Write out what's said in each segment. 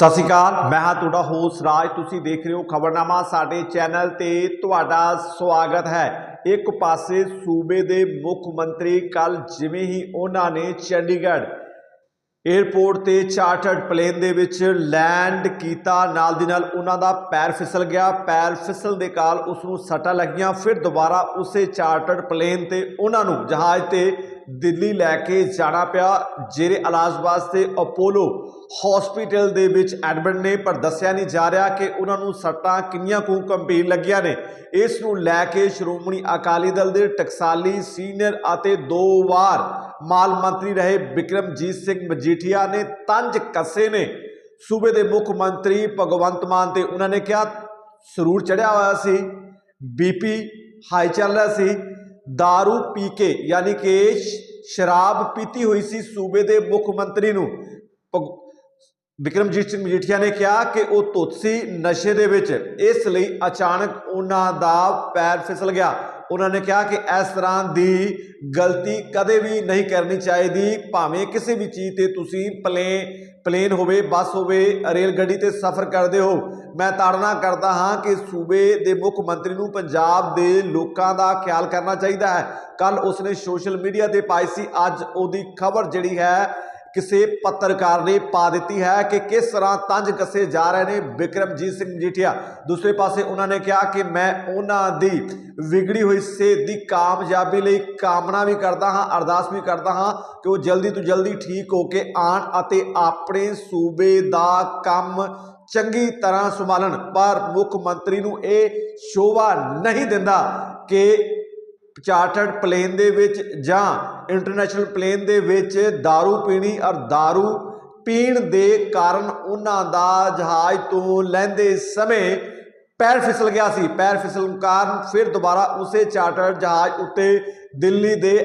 ਸਤਿ ਸ਼੍ਰੀ ਅਕਾਲ, ਮੈਂ ਹਾਂ ਤੁਹਾਡਾ ਹੋਸਟ ਰਾਜ। ਤੁਸੀਂ ਦੇਖ ਰਹੇ ਹੋ ਖਬਰਨਾਮਾ, ਸਾਡੇ ਚੈਨਲ ਤੇ ਤੁਹਾਡਾ ਸਵਾਗਤ ਹੈ। ਇੱਕ ਪਾਸੇ ਸੂਬੇ ਦੇ ਮੁੱਖ ਮੰਤਰੀ ਕੱਲ ਜਿਵੇਂ ਹੀ ਉਹਨਾਂ ਨੇ ਚੰਡੀਗੜ੍ਹ 에ਅਰਪੋਰਟ ਤੇ ਚਾਰਟਰਡ ਪਲੇਨ ਦੇ ਵਿੱਚ ਲੈਂਡ ਕੀਤਾ, ਨਾਲ ਦੀ ਨਾਲ ਉਹਨਾਂ ਦਾ ਪੈਰ ਫਿਸਲ ਗਿਆ। ਪੈਰ ਫਿਸਲ ਦੇ ਕਾਲ ਉਸ ਨੂੰ ਸੱਟਾਂ ਲੱਗੀਆਂ, ਫਿਰ ਦੁਬਾਰਾ ਉਸੇ ਚਾਰਟਰਡ ਪਲੇਨ ਤੇ ਉਹਨਾਂ ਨੂੰ ਜਹਾਜ਼ ਤੇ ਦਿੱਲੀ ਲੈ ਕੇ ਜਾਣਾ ਪਿਆ, ਜਿਹੜੇ ਇਲਾਜ ਵਾਸਤੇ ਅਪੋਲੋ ਹਸਪੀਟਲ ਦੇ ਵਿੱਚ ਐਡਮਿਟ ਨੇ, ਪਰ ਦੱਸਿਆ ਨਹੀਂ ਜਾ ਰਿਹਾ ਕਿ ਉਹਨਾਂ ਨੂੰ ਸੱਟਾਂ ਕਿੰਨੀਆਂ ਕੁ ਗੰਭੀਰ ਲੱਗੀਆਂ ਨੇ। ਇਸ ਨੂੰ ਲੈ ਕੇ ਸ਼੍ਰੋਮਣੀ ਅਕਾਲੀ ਦਲ ਦੇ ਟਕਸਾਲੀ ਸੀਨੀਅਰ ਅਤੇ ਦੋ ਵਾਰ ਮਾਲ ਮੰਤਰੀ ਰਹੇ ਬਿਕਰਮਜੀਤ ਸਿੰਘ ਮਜੀਠੀਆ ਨੇ, ਤੰਜ ਕੱਸੇ ਨੇ। ਸੂਬੇ ਦੇ ਮੁੱਖ ਮੰਤਰੀ ਭਗਵੰਤ ਮਾਨ ਤੇ ਉਹਨਾਂ ਨੇ ਕਿਹਾ, ਸਰੂਰ ਚੜਿਆ ਹੋਇਆ ਸੀ ਬੀਪੀ ਹਾਈ ਚੱਲ ਰਿਹਾ ਸੀ दारू ਪੀ ਕੇ ਯਾਨੀ ਕਿ ਸ਼ਰਾਬ ਪੀਤੀ ਹੋਈ ਸੀ ਸੂਬੇ ਦੇ ਮੁੱਖ ਮੰਤਰੀ ਨੂੰ ਭਗ- ਵਿਕਰਮਜੀਤ ਸਿੰਘ ਮਜੀਠੀਆ ਨੇ ਕਿਹਾ ਕਿ ਉਹ ਧੁੱਤ ਸੀ ਨਸ਼ੇ ਦੇ ਵਿੱਚ ਇਸ ਲਈ ਅਚਾਨਕ ਉਹਨਾਂ ਦਾ ਪੈਰ ਫਿਸਲ ਗਿਆ ਉਹਨਾਂ ਨੇ ਕਿਹਾ ਕਿ ਇਸ ਤਰ੍ਹਾਂ ਦੀ ਗਲਤੀ ਕਦੇ ਵੀ ਨਹੀਂ ਕਰਨੀ ਚਾਹੀਦੀ, ਭਾਵੇਂ ਕਿਸੇ ਵੀ ਚੀਜ਼ ਤੇ ਤੁਸੀਂ ਪਲੇ ਪਲੇਨ ਹੋਵੇ, ਬੱਸ ਹੋਵੇ ਰੇਲ ਗੱਡੀ ਤੇ ਸਫ਼ਰ ਕਰਦੇ ਹੋ। ਮੈਂ ਤਾੜਨਾ ਕਰਦਾ ਹਾਂ ਕਿ ਸੂਬੇ ਦੇ ਮੁੱਖ ਮੰਤਰੀ ਨੂੰ ਪੰਜਾਬ ਦੇ ਲੋਕਾਂ ਦਾ ਖਿਆਲ ਕਰਨਾ ਚਾਹੀਦਾ ਹੈ। ਕੱਲ ਉਸਨੇ ਸੋਸ਼ਲ ਮੀਡੀਆ ਤੇ ਪਾਈ ਸੀ, ਅੱਜ ਉਹਦੀ ਖਬਰ ਜਿਹੜੀ ਹੈ ਕਿਸੇ ਪੱਤਰਕਾਰ ਨੇ ਪਾ ਦਿੱਤੀ ਹੈ ਕਿ ਕਿਸ ਤਰ੍ਹਾਂ ਤੰਜ ਕੱਸੇ ਜਾ ਰਹੇ ਨੇ ਬਿਕਰਮਜੀਤ ਸਿੰਘ ਮਜੀਠੀਆ ਦੂਸਰੇ ਪਾਸੇ ਉਹਨਾਂ ਨੇ ਕਿਹਾ ਕਿ ਮੈਂ ਉਹਨਾਂ ਦੀ ਵਿਗੜੀ ਹੋਈ ਸਿਹਤ ਦੀ ਕਾਮਯਾਬੀ ਲਈ ਕਾਮਨਾ ਵੀ ਕਰਦਾ ਹਾਂ, ਅਰਦਾਸ ਵੀ ਕਰਦਾ ਹਾਂ ਕਿ ਉਹ ਜਲਦੀ ਤੋਂ ਜਲਦੀ ਠੀਕ ਹੋ ਕੇ ਆਣ ਅਤੇ ਆਪਣੇ ਸੂਬੇ ਦਾ ਕੰਮ ਚੰਗੀ ਤਰ੍ਹਾਂ ਸੰਭਾਲਣ। ਪਰ ਮੁੱਖ ਮੰਤਰੀ ਨੂੰ ਇਹ ਸ਼ੋਭਾ ਨਹੀਂ ਦਿੰਦਾ ਕਿ ਚਾਰਟਰਡ ਪਲੇਨ ਦੇ ਵਿੱਚ ਜਾਂ ਇੰਟਰਨੈਸ਼ਨਲ ਪਲੇਨ ਦੇ ਵਿੱਚ दारू ਪੀਣੀ ਔਰ दारू ਪੀਣ ਦੇ ਕਾਰਨ ਉਹਨਾਂ ਦਾ ਜਹਾਜ਼ ਤੋਂ ਲੈਂਦੇ ਸਮੇਂ ਪੈਰ ਫਿਸਲ ਗਿਆ ਸੀ ਪੈਰ ਫਿਸਲਣ ਕਾਰਨ ਫਿਰ ਦੁਬਾਰਾ ਉਸੇ ਚਾਰਟਰਡ ਜਹਾਜ਼ ਉੱਤੇ ਦਿੱਲੀ ਦੇ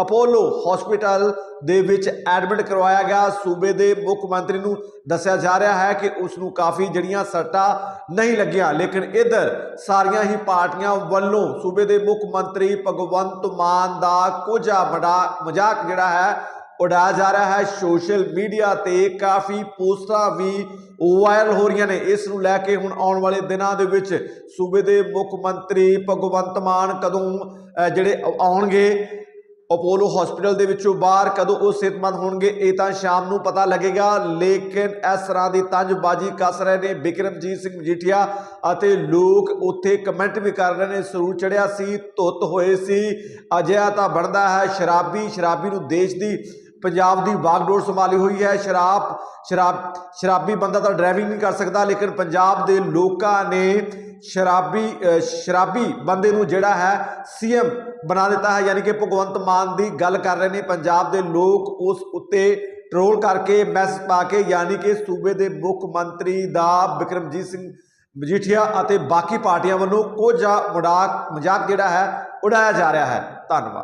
ਅਪੋਲੋ ਹਸਪੀਟਲ ਦੇ ਵਿੱਚ ਐਡਮਿਟ ਕਰਵਾਇਆ ਗਿਆ। ਸੂਬੇ ਦੇ ਮੁੱਖ ਮੰਤਰੀ ਨੂੰ ਦੱਸਿਆ ਜਾ ਰਿਹਾ ਹੈ ਕਿ ਉਸ ਨੂੰ ਕਾਫੀ ਜਿਹੜੀਆਂ ਸੱਟਾਂ ਨਹੀਂ ਲੱਗੀਆਂ, ਲੇਕਿਨ ਇਧਰ ਸਾਰੀਆਂ ਹੀ ਪਾਰਟੀਆਂ ਵੱਲੋਂ ਸੂਬੇ ਦੇ ਮੁੱਖ ਮੰਤਰੀ ਭਗਵੰਤ ਮਾਨ ਦਾ ਕੁਝ ਮੜਾ ਮਜ਼ਾਕ ਜਿਹੜਾ ਹੈ, ਉਡਾਇਆ ਜਾ ਰਿਹਾ ਹੈ। ਸੋਸ਼ਲ ਮੀਡੀਆ ਤੇ ਕਾਫੀ ਪੋਸਟਾਂ ਵੀ ਵਾਇਰਲ ਹੋ ਰਹੀਆਂ ਨੇ। ਇਸ ਨੂੰ ਲੈ ਕੇ ਹੁਣ ਆਉਣ ਵਾਲੇ ਦਿਨਾਂ ਦੇ ਵਿੱਚ ਸੂਬੇ ਦੇ ਮੁੱਖ ਮੰਤਰੀ ਭਗਵੰਤ ਮਾਨ ਕਦੋਂ ਜਿਹੜੇ ਆਉਣਗੇ ਅਪੋਲੋ ਹਸਪੀਟਲ ਦੇ ਵਿੱਚੋਂ ਬਾਹਰ ਕਦੋਂ ਉਹ ਸਿਹਤਮੰਦ ਹੋਣਗੇ, ਇਹ ਤਾਂ ਸ਼ਾਮ ਨੂੰ ਪਤਾ ਲੱਗੇਗਾ। ਲੇਕਿਨ ਇਸ ਤਰ੍ਹਾਂ ਦੀ ਤੰਜਬਾਜ਼ੀ ਕੱਸ ਰਹੇ ਨੇ ਬਿਕਰਮਜੀਤ ਸਿੰਘ ਮਜੀਠੀਆ ਅਤੇ ਲੋਕ ਉੱਥੇ ਕਮੈਂਟ ਵੀ ਕਰ ਰਹੇ ਨੇ ਸਰੂਰ ਚੜਿਆ ਸੀ, ਧੁੱਤ ਹੋਏ ਸੀ। ਅਜਿਹਾ ਤਾਂ ਬਣਦਾ ਹੈ, ਸ਼ਰਾਬੀ ਸ਼ਰਾਬੀ ਨੂੰ ਦੇਸ਼ ਦੀ ਪੰਜਾਬ ਦੀ ਬਾਗਡੋਰ ਸੰਭਾਲੀ ਹੋਈ ਹੈ। ਸ਼ਰਾਬ ਸ਼ਰਾਬ, ਸ਼ਰਾਬੀ ਬੰਦਾ ਤਾਂ ਡਰਾਈਵਿੰਗ ਨਹੀਂ ਕਰ ਸਕਦਾ, ਲੇਕਿਨ ਪੰਜਾਬ ਦੇ ਲੋਕਾਂ ਨੇ ਸ਼ਰਾਬੀ ਸ਼ਰਾਬੀ ਬੰਦੇ ਨੂੰ ਜਿਹੜਾ ਹੈ, ਸੀਐਮ ਬਣਾ ਦਿੱਤਾ ਹੈ। ਯਾਨੀ ਕਿ ਭਗਵੰਤ ਮਾਨ ਦੀ ਗੱਲ ਕਰ ਰਹੇ ਨੇ। ਪੰਜਾਬ ਦੇ ਲੋਕ ਉਸ ਉੱਤੇ ਟਰੋਲ ਕਰਕੇ ਮੈਸ ਪਾ ਕੇ, ਯਾਨੀ ਕਿ ਸੂਬੇ ਦੇ ਮੁੱਖ ਮੰਤਰੀ ਦਾ ਬਿਕਰਮਜੀਤ ਸਿੰਘ ਮਜੀਠੀਆ ਅਤੇ ਬਾਕੀ ਪਾਰਟੀਆਂ ਵੱਲੋਂ ਕੋਝਾ ਮਜ਼ਾਕ ਮਜ਼ਾਕ ਜਿਹੜਾ ਹੈ, ਉਡਾਇਆ ਜਾ ਰਿਹਾ ਹੈ। ਧੰਨਵਾਦ।